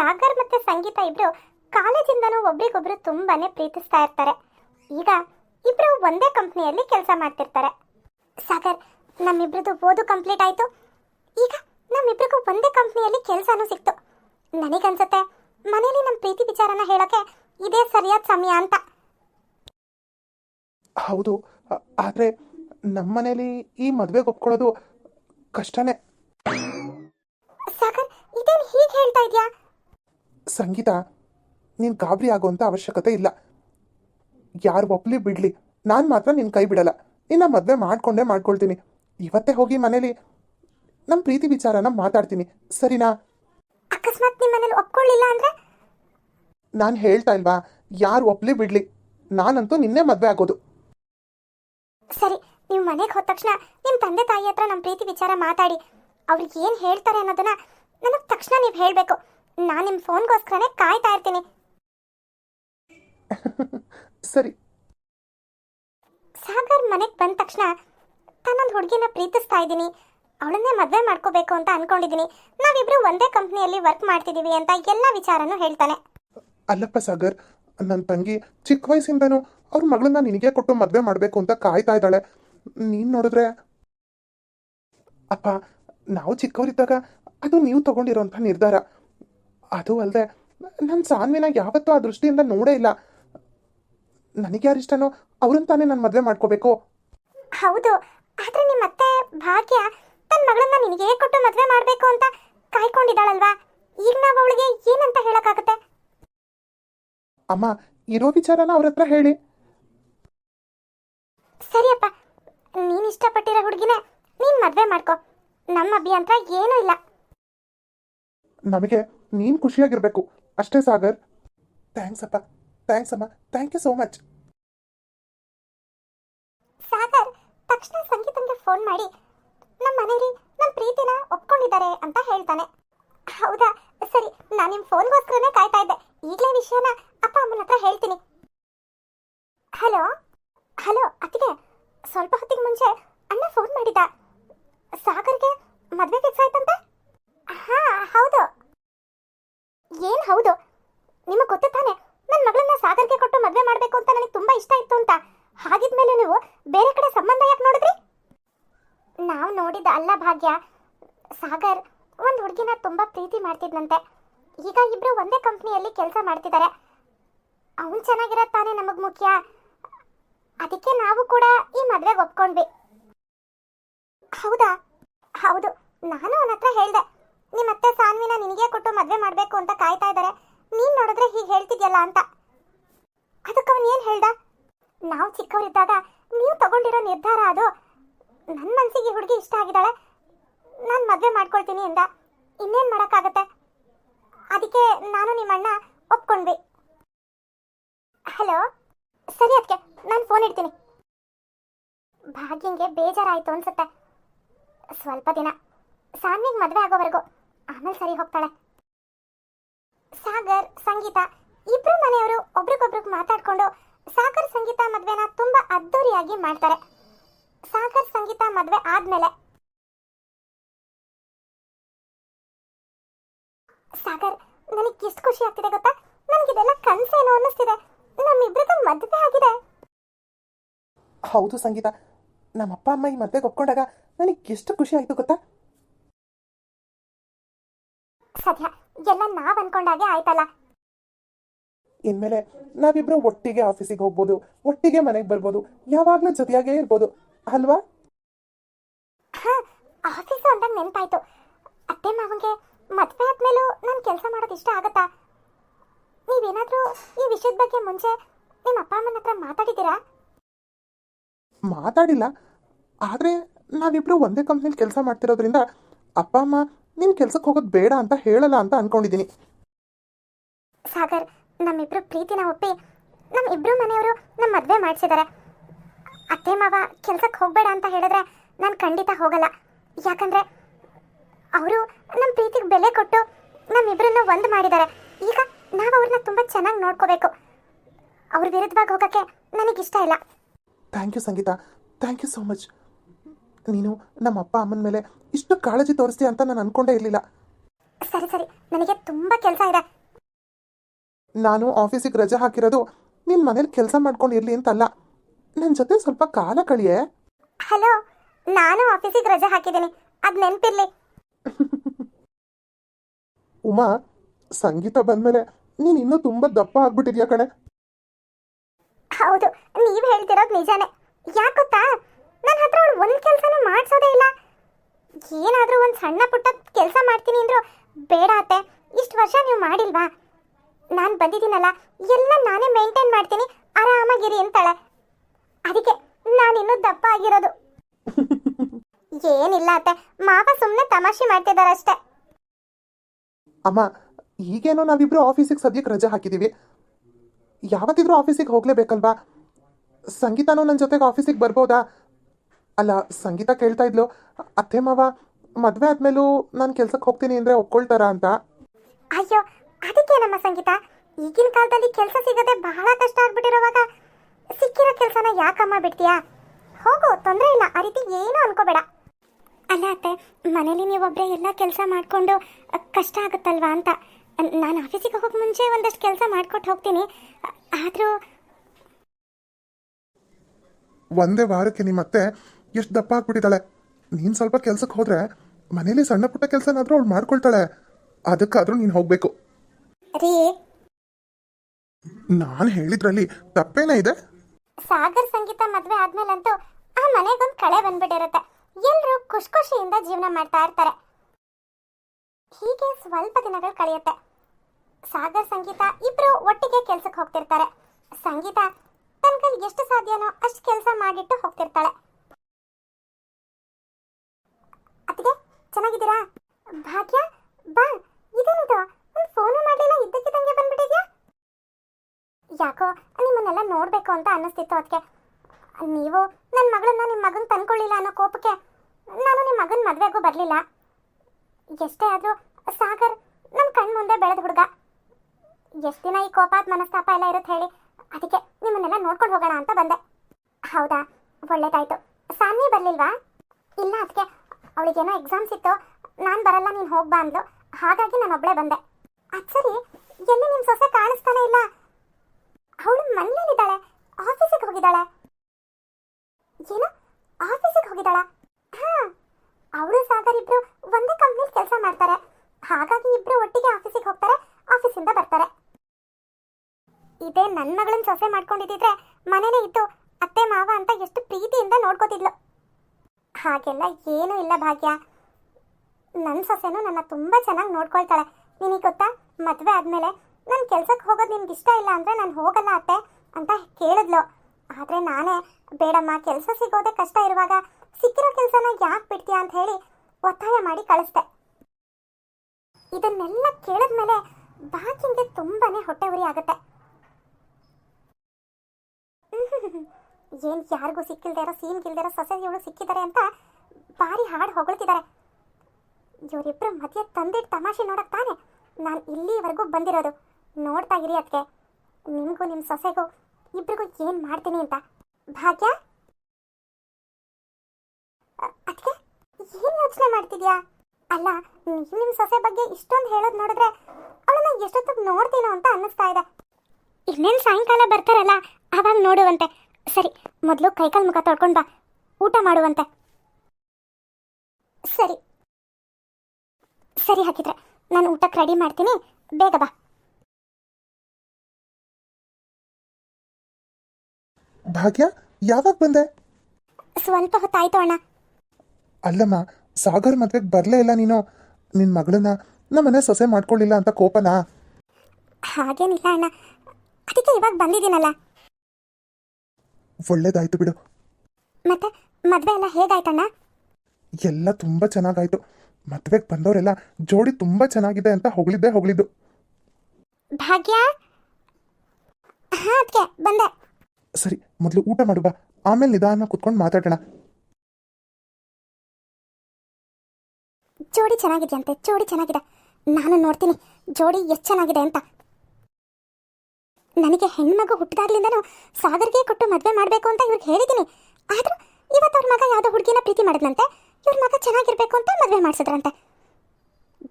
ಸಾಗರ್ ಮತ್ತೆ ಸಂಗೀತ ಇಬ್ರು ಕಾಲೇಜಿಂದನೂ ಒಬ್ರಿಗೊಬ್ರು ತುಂಬಾನೇ ಪ್ರೀತಿಸ್ತಾ ಇರ್ತಾರೆ. ಈಗ ಇಬ್ರು ಒಂದೇ ಕಂಪ್ನಿಯಲ್ಲಿ ಕೆಲಸ ಮಾಡ್ತಿರ್ತಾರೆ. ಸಾಗರ್ ನಮ್ಮಿಬ್ರದ್ದು ಓದು ಕಂಪ್ಲೀಟ್ ಆಯ್ತು. ಈಗ ನಮ್ಮಿಬ್ರಿಗೂ ಒಂದೇ ಕಂಪ್ನಿಯಲ್ಲಿ ಕೆಲಸನೂ ಸಿಕ್ತು. ನನಗನ್ಸುತ್ತೆ ಮನೇಲಿ ನಮ್ಮ ಪ್ರೀತಿ ವಿಚಾರನ ಹೇಳೋಕೆ ಇದೇ ಸರಿಯಾದ ಸಮಯ ಅಂತ. ಹೌದು ಆದ್ರೆ ನಮ್ಮ ಮನೇಲಿ ಈ ಮದ್ವೆಗೆ ಒಪ್ಕೊಳ್ಳೋದು ಕಷ್ಟನೇ. ಸಾಗರ್ ಇದೇನು ಹೀಗೆ ಹೇಳ್ತಾ ಇದೆಯಾ? ಸಂಗೀತ ನೀನು ಗಾಬರಿ ಆಗೋವಂಥ ಅವಶ್ಯಕತೆ ಇಲ್ಲ. ಯಾರು ಒಪ್ಲಿ ಬಿಡಲಿ ನಾನು ಮಾತ್ರ ನಿನ್ನ ಕೈ ಬಿಡಲ್ಲ. ನಿನ್ನ ಮದುವೆ ಮಾಡಿಕೊಂಡೇ ಮಾಡ್ಕೊಳ್ತೀನಿ. ಇವತ್ತೇ ಹೋಗಿ ಮನೇಲಿ ನಮ್ಮ ಪ್ರೀತಿ ವಿಚಾರನ ಮಾತಾಡ್ತೀನಿ. ಸರಿನಾ? ಅಕಸ್ಮಾತ್ ನಿಮ್ಮ ಮನೇಲಿ ಒಪ್ಕೊಳ್ಳಿಲ್ಲ ಅಂದ್ರೆ? ನಾನು ಹೇಳ್ತಾ ಇಲ್ವಾ ಯಾರು ಒಪ್ಲಿ ಬಿಡ್ಲಿ ನಾನಂತೂ ನಿನ್ನೆ ಮದುವೆ ಆಗೋದು. ಸರಿ ನೀವು ಮನೆಗೆ ಹೋದ ತಕ್ಷಣ ನಿಮ್ಮ ತಂದೆ ತಾಯಿ ಹತ್ರ ನಮ್ಮ ಪ್ರೀತಿ ವಿಚಾರ ಮಾತಾಡಿ. ಅವ್ರಿಗೆ ಏನು ಹೇಳ್ತಾರೆ ಅನ್ನೋದನ್ನ ನನಗೆ ತಕ್ಷಣ ನೀವು ಹೇಳಬೇಕು. ನಾನು ನಿಮ್ಮ ಫೋನ್ಗೋಸ್ಕರನೇ ಕಾಯ್ತಾ ಇರ್ತೀನಿ. ಸರಿ. ಸಾಗರ್ ಮನೆಗೆ ಬಂದ ತಕ್ಷಣ ತನ್ನೊಂದು ಹುಡುಗಿನ ಪ್ರೀತಿಸ್ತಾ ಇದ್ದೀನಿ. ಅವಳನ್ನೇ ಮದುವೆ ಮಾಡ್ಕೋಬೇಕು ಅಂತ ಅನ್ಕೊಂಡಿದ್ದೀನಿ. ನಾವಿಬ್ರು ಒಂದೇ ಕಂಪ್ನಿಯಲ್ಲಿ ವರ್ಕ್ ಮಾಡ್ತಿದೀವಿ ಅಂತ ಎಲ್ಲ ವಿಚಾರನೂ ಹೇಳ್ತಾನೆ. ಅಲ್ಲಪ್ಪ ಸಾಗರ್ ನನ್ನ ತಂಗಿ ಚಿಕ್ಕ ವಯಸ್ಸಿಂದನೂ ಅವ್ರ ಮಗಳನ್ನ ನಿನಗೆ ಕೊಟ್ಟು ಮದುವೆ ಮಾಡಬೇಕು ಅಂತ ಕಾಯ್ತಾ ಇದ್ದಾಳೆ. ನೀನು ನೋಡಿದ್ರೆ? ಅಪ್ಪ ನಾವು ಚಿಕ್ಕವರಿದ್ದಾಗ ಅದು ನೀವು ತಗೊಂಡಿರೋಂಥ ನಿರ್ಧಾರ. ಅದು ಅಲ್ಲದೆ ನನ್ನ ಸಾನ್ವಿನ ಯಾವತ್ತೂ ಆ ದೃಷ್ಟಿಯಿಂದ ನೋಡೇ ಇಲ್ಲ. ನನಗೆ ಯಾರು ಇಷ್ಟನೋ ಅವ್ರನ್ನ ತಾನೇ ನಾನು ಮದುವೆ ಮಾಡ್ಕೋಬೇಕು. ಹೌದು ಆದ್ರೆ ನಿಮ್ಮ ಅತ್ತೆ ಭಾಗ್ಯ ತನ್ನ ಮಗಳನ್ನ ನಿನಗೆ ಕೊಟ್ಟು ಮದುವೆ ಮಾಡಬೇಕು ಅಂತ ಕಾಯ್ಕೊಂಡಿದ್ದಾಳಲ್ವಾ? ಈಗ ನಾವು ಅವಳಿಗೆ ಏನಂತ ಹೇಳಕ್ಕಾಗತ್ತೆ? ಅಮ್ಮ ಇರೋ ವಿಚಾರನ ಅವ್ರ ಹತ್ರ ಹೇಳಿ. ಸರಿಯಪ್ಪ ನೀನ್ ಇಷ್ಟಪಟ್ಟಿರೋ ಹುಡುಗಿನ ನೀನ್ ಮದ್ವೆ ಮಾಡ್ಕೊ. ನಮ್ಮ ಅಭ್ಯಂತರ ಏನೂ ಇಲ್ಲ. ನಮಗೆ ನೀನು ಖುಷಿಯಾಗಿರ್ಬೇಕು. ಅಷ್ಟೇ ಸಾಗರ್. ಥ್ಯಾಂಕ್ಸ್ ಅಪ್ಪ. ಥ್ಯಾಂಕ್ಸ್ ಅಮ್ಮ. Thank you so much Sagar, ತಕ್ಷಣ ಸಂಗೀತಂಗೆ ಫೋನ್ ಮಾಡಿ. ನಮ್ಮ ಮನೇಲಿ ನಮ್ಮ ಪ್ರೀತಿನ ಒಪ್ಕೊಂಡಿದ್ದಾರೆ ಅಂತ ಹೇಳ್ತಾನೆ. ಹೌದಾ? ಸರಿ, ನಾನು ನಿಮ್ಮ ಫೋನ್ಗೋಸ್ಕರನೇ ಕಾಯ್ತಾ ಇದ್ದೆ. ಈಗಲೇ ವಿಷಯನ ಅಪ್ಪ ಅಮ್ಮನ ಹತ್ರ ಹೇಳ್ತೀನಿ. ಹಲೋ? ಹಲೋ, ಅತ್ತಿಗೆ, ಸ್ವಲ್ಪ ಹೊತ್ತಿಗೆ ಮುಂಚೆ ಅಣ್ಣ ಫೋನ್ ಮಾಡಿದ್ದ. ಸಾಗರ್ಗೆ ಮದ್ವೆ ಫಿಕ್ಸ್ ಆಯ್ತಂತೆ? ಹಾ, ಹೌದು. ಏನ್ ಹೌದು? ನಿಮಗೆ ಗೊತ್ತು ತಾನೆ ನನ್ನ ಮಗಳನ್ನ ಸಾಗರ್ಗೆ ಕೊಟ್ಟು ಮದುವೆ ಮಾಡಬೇಕು ಅಂತ ನನಗೆ ತುಂಬಾ ಇಷ್ಟ ಇತ್ತು ಅಂತ. ಹಾಗಿದ್ಮೇಲೆ ನೀವು ಬೇರೆ ಕಡೆ ಸಂಬಂಧ ಯಾಕೆ ನೋಡಿದ್ರಿ? ನಾವು ನೋಡಿದ ಅಲ್ಲ ಭಾಗ್ಯ, ಸಾಗರ್ ಒಂದು ಹುಡುಗಿನ ತುಂಬಾ ಪ್ರೀತಿ ಮಾಡ್ತಿದ್ನಂತೆ. ಈಗ ಇಬ್ರು ಒಂದೇ ಕಂಪ್ನಿಯಲ್ಲಿ ಕೆಲಸ ಮಾಡ್ತಿದ್ದಾರೆ ಅವನ್ ಚೆನ್ನಾಗಿರೋದ್ ತಾನೇ ನಮಗ್ ಮುಖ್ಯ. ಅದಕ್ಕೆ ನಾವು ಕೂಡ ಈ ಮದ್ವೆಗೆ ಒಪ್ಕೊಂಡ್ವಿ. ಹೌದಾ? ಹೌದು, ನಾನು ಅವನ ಹತ್ರ ಹೇಳ್ದೆ. ನಿಮ್ಮತ್ತೆ ಸಾನ್ವಿನ ನಿನಗೆ ಕೊಟ್ಟು ಮದುವೆ ಮಾಡಬೇಕು ಅಂತ ಕಾಯ್ತಾ ಇದ್ದಾರೆ ನೀನು ನೋಡಿದ್ರೆ ಹೀಗೆ ಹೇಳ್ತಿದ್ಯಲ್ಲ ಅಂತ. ಅದಕ್ಕೆ ಅವನ್ ಏನು ಹೇಳ್ದ? ನಾವು ಚಿಕ್ಕವರಿದ್ದಾಗ ನೀವು ತಗೊಂಡಿರೋ ನಿರ್ಧಾರ ಅದು. ನನ್ನ ಮನ್ಸಿಗೆ ಹುಡುಗಿ ಇಷ್ಟ ಆಗಿದ್ದಾಳೆ. ನಾನು ಮದುವೆ ಮಾಡ್ಕೊಳ್ತೀನಿ ಅಂದ ಇನ್ನೇನು ಮಾಡೋಕ್ಕಾಗತ್ತೆ? ಅದಕ್ಕೆ ನಾನು ನಿಮ್ಮ ಅಣ್ಣ ಒಪ್ಕೊಂಡ್ವಿ. ಹಲೋ? ಸರಿ ಅದಕ್ಕೆ ನಾನು ಫೋನ್ ಇಡ್ತೀನಿ. ಭಾಗ್ಯಂಗೆ ಬೇಜಾರಾಯ್ತು ಅನ್ಸುತ್ತೆ. ಸ್ವಲ್ಪ ದಿನ. ಸಾನ್ವಿಗೆ ಮದುವೆ ಆಗೋವರೆಗೂ ಆಮೇಲೆ ಸರಿ ಹೋಗ್ತಾಳೆ. ಸಾಗರ್, ಸಂಗೀತ ಇಬ್ರು ಮನೆಯವರು ಒಬ್ರಿಗೊಬ್ರಿಗೆ ಮಾತಾಡ್ಕೊಂಡು ಸಾಗರ್, ಸಂಗೀತ ಮದ್ವೆನ ತುಂಬಾ ಅದ್ದೂರಿಯಾಗಿ ಮಾಡ್ತಾರೆ. ಸಾಗರ್, ಸಂಗೀತ ಮದ್ವೆ ಆದ್ಮೇಲೆ ಸಾಗರ್, ನನಗೆ ಎಷ್ಟು ಖುಷಿ ಆಗ್ತಿದೆ ಗೊತ್ತಾ? ನನಗಿದೆಲ್ಲ ಕನ್ಸೇನೋ ಅನ್ನಿಸ್ತಿದೆ. ನಮ್ಮಿಬ್ರದ್ದು ಮದುವೆ ಆಗಿದೆ. ಹೌದು ಸಂಗೀತ ನಮ್ಮ ಅಪ್ಪ ಅಮ್ಮ ಈ ಮದ್ವೆಗೆ ಒಪ್ಕೊಂಡಾಗ ನನಗೆ ಎಷ್ಟು ಖುಷಿ ಆಯಿತು ಗೊತ್ತಾ? ಸದ್ಯ ಎಲ್ಲ ನಾವ್ ಅನ್ಕೊಂಡಾಗೆ ಆಯ್ತಲ್ಲ. ಇನ್ಮೇಲೆ ನಾವಿಬ್ರು ಒಟ್ಟಿಗೆ ಆಫೀಸಿಗೆ ಹೋಗ್ಬೋದು ಒಟ್ಟಿಗೆ ಮನೆಗೆ ಬರ್ಬೋದು ಯಾವಾಗಲೂ ಜೊತೆಯಾಗೇ ಇರ್ಬೋದು ಅಲ್ವಾ? ಹಾ ಆಫೀಸು ಅಂದಾಗ ನೆನಪಾಯ್ತು. ಅತ್ತೆ ಮಾವಂಗೆ ಮದ್ವೆ ಆದ್ಮೇಲೂ ನಾನು ಕೆಲಸ ಮಾಡೋದು ಇಷ್ಟ ಆಗತ್ತಾ? ನೀವೇನಾದ್ರೂ ಈ ವಿಷಯದ ಬಗ್ಗೆ ಮುಂಚೆ ನಿಮ್ಮ ಅಪ್ಪ ಅಮ್ಮನ ಹತ್ರ ಮಾತಾಡಿದ್ದೀರಾ? ಮಾತಾಡಿಲ್ಲ. ಆದರೆ ನಾವಿಬ್ರು ಒಂದೇ ಕಂಪ್ನಿಲಿ ಕೆಲಸ ಮಾಡ್ತಿರೋದ್ರಿಂದ ಅಪ್ಪ ಅಮ್ಮ ನಿನ್ನ ಕೆಲ್ಸಕ್ಕೆ ಹೋಗೋದು ಬೇಡ ಅಂತ ಹೇಳಲ್ಲ ಅಂತ ಅನ್ಕೊಂಡಿದ್ದೀನಿ ಸಾಗರ್ ನಮ್ಮಿಬ್ರು ಪ್ರೀತಿನ ಒಪ್ಪಿ ನಮ್ಮ ಇಬ್ರು ಮನೆಯವರು ನಮ್ಮ ಮದುವೆ ಮಾಡಿಸಿದ್ದಾರೆ ಅತ್ತೆ ಮಾವ ಕೆಲ್ಸಕ್ಕೆ ಹೋಗಬೇಡ ಅಂತ ಹೇಳಿದ್ರೆ ನಾನು ಖಂಡಿತ ಹೋಗಲ್ಲ. ಯಾಕಂದ್ರೆ ಅವರು ನಮ್ಮ ಪ್ರೀತಿಗೆ ಬೆಲೆ ಕೊಟ್ಟು ನಮ್ಮಿಬ್ರನ್ನ ಒಂದು ಮಾಡಿದ್ದಾರೆ ಈಗ ನಾವು ಅವ್ರನ್ನ ತುಂಬ ಚೆನ್ನಾಗಿ ನೋಡ್ಕೋಬೇಕು. ಅವ್ರ ವಿರುದ್ಧವಾಗಿ ಹೋಗೋಕ್ಕೆ ನನಗಿಷ್ಟ ಇಲ್ಲ. Thank you Sangeetha. Thank you so much. ನೀನು ನಮ್ಮ ಅಪ್ಪ ಅಮ್ಮನ ಮೇಲೆ ಇಷ್ಟು ಕಾಳಜಿ ತೋರಿಸ್ತೀಯ ಅಂತ ನಾನು ಅನ್ಕೊಂಡೇ ಇರಲಿಲ್ಲ. ಸರಿ ಸರಿ. ನನಗೆ ತುಂಬಾ ಕೆಲಸ ಇದೆ. ನಾನು ಆಫೀಸಿಗೆ ರಜೆ ಹಾಕಿರೋದು ನಿನ್ನ ಮನೇಲಿ ಕೆಲಸ ಮಾಡ್ಕೊಂಡು ಇರಲಿ ಅಂತಲ್ಲ. ನನ್ನ ಜೊತೆ ಸ್ವಲ್ಪ ಕಾಲ ಕಳಿಯೇ. ಹಲೋ ನಾನು ಆಫೀಸಿಗೆ ರಜೆ ಹಾಕಿದ್ದೀನಿ. ಅದ್ ನೆನ್ಪಿರ್ಲಿ. ಉಮಾ ಸಂಗೀತ ಬಂದ್ಮೇಲೆ ನೀನು ಇನ್ನೂ ತುಂಬಾ ದಪ್ಪ ಆಗ್ಬಿಟ್ಟಿದ್ಯಾ ಕಣೆ? ಹೌದು ನೀವ್ ಹೇಳ್ತಿರೋದು ನಿಜಾನೇ. ಯಾಕೆ ಗೊತ್ತಾ? ನನ್ನ ಹತ್ರ ಅವಳು ಒಂದು ಕೆಲಸನೂ ಮಾಡಿಸೋದೇ ಇಲ್ಲ. ಏನಾದರೂ ಒಂದು ಸಣ್ಣ ಪುಟ್ಟ ಕೆಲಸ ಮಾಡ್ತೀನಿ ಅಂದ್ರು ಬೇಡ ಅತ್ತೆ, ಇಷ್ಟು ವರ್ಷ ನೀವು ಮಾಡಿಲ್ವಾ? ನಾನು ಬಂದಿದ್ದೀನಲ್ಲ, ಎಲ್ಲ ನಾನೇ ಮೇಂಟೈನ್ ಮಾಡ್ತೀನಿ, ಆರಾಮಾಗಿರಿ ಅಂತಾಳೆ. ಅದಕ್ಕೆ ನಾನಿನ್ನೂ ದಪ್ಪ ಆಗಿರೋದು. ಏನಿಲ್ಲ ಅತ್ತೆ, ಮಾವ ಸುಮ್ಮನೆ ತಮಾಷೆ ಮಾಡ್ತಿದ್ದಾರಷ್ಟೇ ಅಮ್ಮ, ಈಗೇನೋ ನಾವಿಬ್ರು ಆಫೀಸಿಗೆ ಸದ್ಯಕ್ಕೆ ರಜೆ ಹಾಕಿದ್ದೀವಿ ಯಾವತ್ತಿದ್ರೂ ಆಫೀಸಿಗೆ ಹೋಗ್ಲೇಬೇಕಲ್ವಾ? ಸಂಗೀತನೂ ನನ್ನ ಜೊತೆಗೆ ಆಫೀಸಿಗೆ ಬರ್ಬೋದಾ? ಅಲ್ಲ ಸಂಗೀತ ಕೇಳ್ತಾ ಇದ್ಲು. ಅತ್ತೆ ಮಾವ ಮದುವೆ ಆದ್ಮೇಲೂ ನಾನು ಕೆಲ್ಸಕ್ಕೆ ಹೋಗ್ತೀನಿ ಅಂದರೆ ಒಪ್ಕೊಳ್ತಾರಾ ಅಂತ? ಅಯ್ಯೋ ಅದಕ್ಕೆ ನಮ್ಮ ಸಂಗೀತ? ಈಗಿನ ಕಾಲದಲ್ಲಿ ಕೆಲಸ ಸಿಗದೆ ಬಹಳ ಕಷ್ಟ ಆಗ್ಬಿಟ್ಟಿರೋವಾಗ ಸಿಕ್ಕಿರೋ ಕೆಲಸನ ಯಾಕಮ್ಮ ಬಿಡ್ತೀಯಾ? ಹೋಗು ತೊಂದರೆ ಇಲ್ಲ ಆ ರೀತಿ ಏನೂ ಅನ್ಕೋಬೇಡ. ಅಲ್ಲ ಅತ್ತೆ ಮನೇಲಿ ನೀವೊಬ್ಬರೇ ಎಲ್ಲ ಕೆಲಸ ಮಾಡಿಕೊಂಡು ಕಷ್ಟ ಆಗುತ್ತಲ್ವಾ ಅಂತ? ನಾನು ಆಫೀಸಿಗೆ ಹೋಗೋಕೆ ಮುಂಚೆ ಒಂದಷ್ಟು ಕೆಲಸ ಮಾಡ್ಕೊಟ್ಟು ಹೋಗ್ತೀನಿ. ಆದರೂ ಒಂದೇ ವಾರಕ್ಕೆ ನಿಮ್ಮ ಅತ್ತೆ ಎಷ್ಟು ದಪ್ಪ ಆಗ್ಬಿಟ್ಟಿದ್ದಾಳೆ. ನೀನು ಸ್ವಲ್ಪ ಕೆಲ್ಸಕ್ಕೆ ಹೋದ್ರೆ ಮನೇಲಿ ಸಣ್ಣ ಪುಟ್ಟ ಕೆಲಸನಾದ್ರೂ ಅವ್ಳು ಮಾಡ್ಕೊಳ್ತಾಳೆ. ಅದಕ್ಕಾದ್ರೂ ನೀನು ಹೋಗಬೇಕು. ರೀ. ನಾನು ಹೇಳಿದ್ರಲ್ಲಿ ತಪ್ಪೇನೇ ಇದೆ? ಸಾಗರ್ ಸಂಗೀತ ಮದುವೆ ಆದ್ಮೇಲಂತೂ ಆ ಮನೆಗೊಂದು ಕಳೆ ಬಂದ್ಬಿಟ್ಟಿರುತ್ತೆ. ಎಲ್ಲರೂ ಖುಷಿ ಖುಷಿಯಿಂದ ಜೀವನ ಮಾಡ್ತಾ ಇರ್ತಾರೆ. ಹೀಗೆ ಸ್ವಲ್ಪ ದಿನಗಳು ಕಳೆಯುತ್ತೆ. ಸಾಗರ್ ಸಂಗೀತ ಇಬ್ರು ಒಟ್ಟಿಗೆ ಕೆಲ್ಸಕ್ಕೆ ಹೋಗ್ತಿರ್ತಾರೆ. ಸಂಗೀತ ತನ್ನ ಕೈಲಿ ಎಷ್ಟು ಸಾಧ್ಯನೋ ಅಷ್ಟು ಕೆಲಸ ಮಾಡಿಟ್ಟು ಹೋಗ್ತಿರ್ತಾಳೆ. ಅತ್ತಿಗೆ, ಚೆನ್ನಾಗಿದ್ದೀರಾ? ಭಾಗ್ಯ, ಬಾ. ಇದೇನಿದು? ಒಂದು ಫೋನು ಮಾಡಲಿಲ್ಲ, ಇದ್ದಕ್ಕಿದ್ದಂಗೆ ಬಂದ್ಬಿಟ್ಟಿದ್ಯಾ? ಯಾಕೋ, ನಿಮ್ಮನ್ನೆಲ್ಲ ನೋಡಬೇಕು ಅಂತ ಅನ್ನಿಸ್ತಿತ್ತು ಅದಕ್ಕೆ ನೀವು ನನ್ನ ಮಗಳನ್ನ ನಿಮ್ಮ ಮಗನ ತಂದ್ಕೊಳ್ಳಿಲ್ಲ ಅನ್ನೋ ಕೋಪಕ್ಕೆ ನಾನು ನಿಮ್ಮ ಮಗನ ಮದುವೆಗೂ ಬರಲಿಲ್ಲ. ಎಷ್ಟೇ ಆದರೂ, ಸಾಗರ್ ನಮ್ಮ ಕಣ್ಣು ಮುಂದೆ ಬೆಳೆದ ಹುಡುಗ. ಎಷ್ಟು ದಿನ ಈ ಕೋಪ ಮನಸ್ತಾಪ ಎಲ್ಲ ಇರುತ್ತೆ ಹೇಳಿ, ಅದಕ್ಕೆ ನಿಮ್ಮನ್ನೆಲ್ಲ ನೋಡ್ಕೊಂಡು ಹೋಗೋಣ ಅಂತ ಬಂದೆ. ಹೌದಾ? ಒಳ್ಳೇದಾಯ್ತು. ಸಾನ್ವಿ ಬರಲಿಲ್ವಾ? ಇಲ್ಲ ಅದಕ್ಕೆ ಅವಳಿಗೇನೋ ಎಕ್ಸಾಮ್ಸ್ ಇತ್ತು, ನಾನು ಬರಲ್ಲ, ನೀನು ಹೋಗ್ಬಾ ಅಂದ್ಲು. ಹಾಗಾಗಿ ನಾನು ಒಬ್ಬಳೇ ಬಂದೆ. ಅದು ಸರಿ, ಎಲ್ಲಿ ನಿಮ್ಮ ಸೊಸೆ ಕಾಣಿಸ್ತಾನೆ ಇಲ್ಲ? ಅವಳು ಮನೇಲಿದ್ದಾಳೆ ಆಫೀಸಿಗೆ ಹೋಗಿದ್ದಾಳೆ. ಏನು ಆಫೀಸಿಗೆ ಹೋಗಿದ್ದಾಳ? ಹಾ ಅವಳು ಸಾಗರ್ ಇಬ್ರು ಒಂದೇ ಕಂಪ್ನಿಲಿ ಕೆಲಸ ಮಾಡ್ತಾರೆ. ಹಾಗಾಗಿ ಇಬ್ರು ಒಟ್ಟಿಗೆ ಆಫೀಸಿಗೆ ಹೋಗ್ತಾರೆ ಆಫೀಸಿಂದ ಬರ್ತಾರೆ. ಇದೇ ನನ್ನ ಮಗಳನ್ನ ಸೊಸೆ ಮಾಡ್ಕೊಂಡಿದ್ದಿದ್ರೆ ಮನೇನೇ ಇತ್ತು ಅತ್ತೆ, ಮಾವ ಅಂತ ಎಷ್ಟು ಪ್ರೀತಿಯಿಂದ ನೋಡ್ಕೋತಿದ್ಲು. ಹಾಗೆಲ್ಲ ಏನೂ ಇಲ್ಲ ಭಾಗ್ಯ. ನನ್ನ ಸೊಸೆನೂ ನನ್ನ ತುಂಬ ಚೆನ್ನಾಗಿ ನೋಡ್ಕೊಳ್ತಾಳೆ. ನಿನಗೆ ಗೊತ್ತಾ? ಮದುವೆ ಆದಮೇಲೆ ನನ್ನ ಕೆಲ್ಸಕ್ಕೆ ಹೋಗೋದು ನಿಮ್ಗೆ ಇಷ್ಟ ಇಲ್ಲ ಅಂದರೆ ನಾನು ಹೋಗಲ್ಲ ಅತ್ತೆ ಅಂತ ಕೇಳಿದ್ಲು. ಆದರೆ ನಾನೇ, ಬೇಡಮ್ಮ, ಕೆಲಸ ಸಿಗೋದೇ ಕಷ್ಟ ಇರುವಾಗ ಸಿಕ್ಕಿರೋ ಕೆಲಸನ ಯಾಕೆ ಬಿಡ್ತೀಯ ಅಂತ ಹೇಳಿ ಒತ್ತಾಯ ಮಾಡಿ ಕಳಿಸ್ದೆ. ಇದನ್ನೆಲ್ಲ ಕೇಳಿದ್ಮೇಲೆ ಭಾಗ್ಯಂಗೆ ತುಂಬಾ ಹೊಟ್ಟೆ ಉರಿ ಆಗುತ್ತೆ. ಏನು ಯಾರಿಗೂ ಸಿಕ್ಕಿಲ್ದೇ ಇರೋ ಸೀನ್ ಇರೋ ಸೊಸೆ ಇವಳು ಸಿಕ್ಕಿದ್ದಾರೆ ಅಂತ ಭಾರಿ ಹಾಡು ಹೊಗಳ್ತಿದ್ದಾರೆ. ಇವರಿಬ್ಬರು ಮಧ್ಯೆ ತಂದಿಟ್ಟು ತಮಾಷೆ ನೋಡಕ್ಕೆ ತಾನೆ? ನಾನು ಇಲ್ಲಿವರೆಗೂ ಬಂದಿರೋದು. ನೋಡ್ತಾ ಇರಿ ಅದಕ್ಕೆ ನಿಮಗೂ ನಿಮ್ಮ ಸೊಸೆಗೂ ಇಬ್ರಿಗೂ ಏನು ಮಾಡ್ತೀನಿ ಅಂತ. ಭಾಗ್ಯ? ಅದಕ್ಕೆ ಏನು ಯೋಚನೆ ಮಾಡ್ತಿದ್ಯಾ? ಅಲ್ಲ, ನೀವು ನಿಮ್ಮ ಸೊಸೆ ಬಗ್ಗೆ ಇಷ್ಟೊಂದು ಹೇಳೋದು ನೋಡಿದ್ರೆ ಅವಳನ್ನ ಎಷ್ಟೊತ್ತಿಗೆ ನೋಡ್ತೀನೋ ಅಂತ ಅನ್ನಿಸ್ತಾ ಇದೆ. ಇನ್ನೇನು ಸಾಯಂಕಾಲ ಬರ್ತಾರಲ್ಲ, ಅವಾಗ ನೋಡುವಂತೆ. ಸರಿ ಮೊದಲು ಕೈಕಾಲು ಮುಖ ತೊಳ್ಕೊಂಡು ಬಾ. ಊಟ ಮಾಡುವಂತೆ. ಸರಿ. ಸರಿ ಹಾಕಿದ್ರೆ ನಾನು ಊಟಕ್ಕೆ ರೆಡಿ ಮಾಡ್ತೀನಿ. ಬೇಗ ಬಾ. ಭಾಗ್ಯ ಯಾವಾಗ ಬಂದೆ? ಸ್ವಲ್ಪ ಹೊತ್ತಾಯ್ತು ಅಣ್ಣ. ಅಲ್ಲಮ್ಮ ಸಾಗರ್ ಮದ್ವೆಗೆ ಬರಲೇ ಇಲ್ಲ ನೀನು. ನಿನ್ನ ಮಗಳನ್ನ ನಮ್ಮನೆ ಸೊಸೆ ಮಾಡ್ಕೊಳ್ಳಿಲ್ಲ ಅಂತ ಕೋಪನಾ? ಹಾಗೇನಿಲ್ಲ ಅಣ್ಣ. ಅದಕ್ಕೆ ಇವಾಗ ಬಂದಿದ್ದೀನಲ್ಲ. ಒಳ್ಳೇದಾಯ್ತು ಬಿಡು. ಮತ್ತೆ ಮದುವೆ ಎಲ್ಲ ಹೇಗಾಯ್ತಣ್ಣ? ಎಲ್ಲ ತುಂಬ ಚೆನ್ನಾಗಾಯ್ತು. ಮದ್ವೆಗೆ ಬಂದವರೆಲ್ಲ ಜೋಡಿ ತುಂಬಾ ಚೆನ್ನಾಗಿದೆ ಅಂತ ಹೊಗಳಿದ್ದೆ ಹೊಗಳಿದ್ದು. ಭಾಗ್ಯ? ಹಾ ಅದಕ್ಕೆ ಬಂದೆ. ಸರಿ ಮೊದಲು ಊಟ ಮಾಡು ಬಾ. ಆಮೇಲೆ ನಿಧಾನ ಕುತ್ಕೊಂಡು ಮಾತಾಡೋಣ. ಜೋಡಿ ಚೆನ್ನಾಗಿದೆಯಂತೆ ಜೋಡಿ ಚೆನ್ನಾಗಿದೆ. ನಾನು ನೋಡ್ತೀನಿ ಜೋಡಿ ಎಷ್ಟು ಚೆನ್ನಾಗಿದೆ ಅಂತ. ನನಗೆ ಹೆಣ್ಮಗು ಹುಟ್ಟಿದಾಗ್ಲಿಂದನೂ ಸಾಗರ್ಗೆ ಕೊಟ್ಟು ಮದುವೆ ಮಾಡಬೇಕು ಅಂತ ಇವ್ರಿಗೆ ಹೇಳಿದ್ದೀನಿ. ಆದರೂ ಇವತ್ತು ಅವ್ರ ಮಗ ಯಾವುದೋ ಹುಡುಗಿನ ಪ್ರೀತಿ ಮಾಡಿದ್ನಂತೆ. ಇವ್ರ ಮಗ ಚೆನ್ನಾಗಿರ್ಬೇಕು ಅಂತ ಮದುವೆ ಮಾಡಿಸಿದ್ರಂತೆ.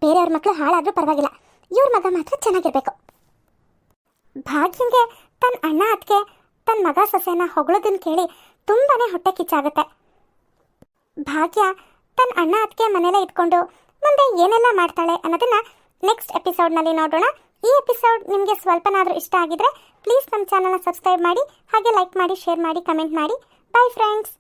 ಬೇರೆಯವ್ರ ಮಕ್ಕಳು ಹಾಳಾದರೂ ಪರವಾಗಿಲ್ಲ. ಇವ್ರ ಮಗ ಮಾತ್ರ ಚೆನ್ನಾಗಿರ್ಬೇಕು. ಭಾಗ್ಯಂಗೆ ತನ್ನ ಅಣ್ಣ ಅದಕ್ಕೆ ತನ್ನ ಮಗ ಸೊಸೆನ ಹೊಗಳೋದನ್ನ ಕೇಳಿ ತುಂಬಾನೇ ಹೊಟ್ಟೆ ಕಿಚ್ಚಾಗುತ್ತೆ. ಭಾಗ್ಯ ತನ್ನ ಅಣ್ಣ ಅದಕ್ಕೆ ಮನೇಲೇ ಇಟ್ಕೊಂಡು ಮುಂದೆ ಏನೆಲ್ಲ ಮಾಡ್ತಾಳೆ ಅನ್ನೋದನ್ನ ನೆಕ್ಸ್ಟ್ ಎಪಿಸೋಡ್ನಲ್ಲಿ ನೋಡೋಣ. ಈ ಎಪಿಸೋಡ್ ನಿಮಗೆ ಸ್ವಲ್ಪನಾದರೂ ಇಷ್ಟ ಆಗಿದ್ರೆ ಪ್ಲೀಸ್ ನಮ್ಮ ಚಾನಲ್ನ ಸಬ್ಸ್ಕ್ರೈಬ್ ಮಾಡಿ, ಹಾಗೆ ಲೈಕ್ ಮಾಡಿ ಶೇರ್ ಮಾಡಿ ಕಮೆಂಟ್ ಮಾಡಿ. Bye friends